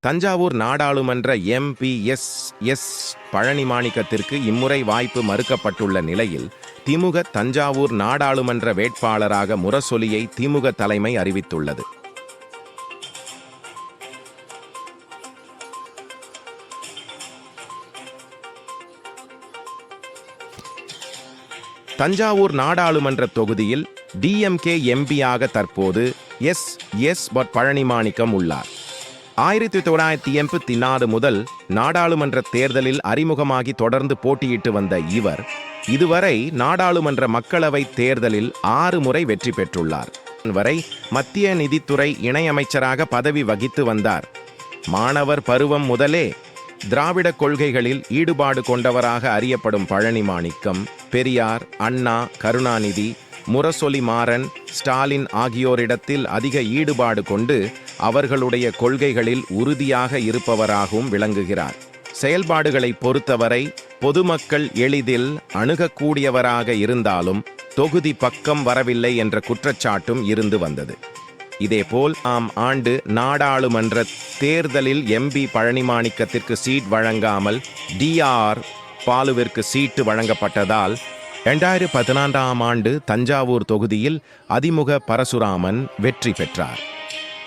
தஞ்சாவூர் நாடாளுமன்ற MP S S Palani மாணிக்கத்திற்கு இம்முறை வாய்ப்பு மறுக்கப்பட்டுள்ள நிலையில் திமுக தஞ்சாவூர் நாடாளுமன்ற வேட்பாளராக முரசொலியை திமுக தலைமை அறிவித்துள்ளது. தஞ்சாவூர் நாடாளுமன்ற தொகுதியில் டிஎம்கே எம்பியாக தற்போது எஸ் எஸ் பட் பழனிமாணிக்கம் உள்ளார். ஆயிரத்தி தொள்ளாயிரத்தி எண்பத்தி நாலு முதல் நாடாளுமன்ற தேர்தலில் அறிமுகமாகி தொடர்ந்து போட்டியிட்டு வந்த இவர் இதுவரை நாடாளுமன்ற மக்களவை தேர்தலில் ஆறு முறை வெற்றி பெற்றுள்ளார். வரை மத்திய நிதித்துறை இணையமைச்சராக பதவி வகித்து வந்தார். மாணவர் பருவம் முதலே திராவிட கொள்கைகளில் ஈடுபாடு கொண்டவராக அறியப்படும் பழனி மாணிக்கம் பெரியார் அண்ணா கருணாநிதி முரசொலி மாறன் ஸ்டாலின் ஆகியோரிடத்தில் அதிக ஈடுபாடு கொண்டு அவர்களுடைய கொள்கைகளில் உறுதியாக இருப்பவராகவும் விளங்குகிறார். செயல்பாடுகளை பொறுத்தவரை பொதுமக்கள் எளிதில் அணுகக்கூடியவராக இருந்தாலும் தொகுதி பக்கம் வரவில்லை என்ற குற்றச்சாட்டும் இருந்து வந்தது. இதேபோல் ஆம் ஆண்டு நாடாளுமன்ற தேர்தலில் எம்பி பழனிமாணிக்கத்திற்கு சீட் வழங்காமல் டிஆர் பாலுவிற்கு சீட்டு வழங்கப்பட்டதால் இரண்டாயிரத்தி பதினான்காம் ஆண்டு தஞ்சாவூர் தொகுதியில் அதிமுக பரசுராமன் வெற்றி பெற்றார்.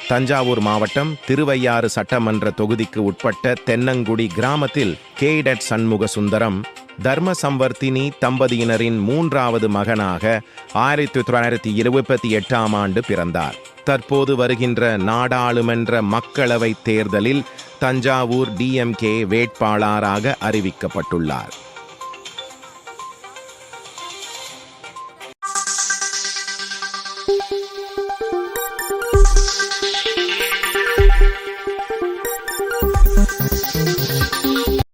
தஞ்சாவூர் மாவட்டம் திருவையாறு சட்டமன்ற தொகுதிக்கு உட்பட்ட தென்னங்குடி கிராமத்தில் கேடட் சண்முக சுந்தரம் தர்ம சம்வர்த்தினி தம்பதியினரின் மூன்றாவது மகனாக ஆயிரத்தி தொள்ளாயிரத்தி இருபத்தி எட்டாம் ஆண்டு பிறந்தார். தற்போது வருகின்ற நாடாளுமன்ற மக்களவை தேர்தலில் தஞ்சாவூர் டிஎம்கே வேட்பாளராக அறிவிக்கப்பட்டுள்ளார்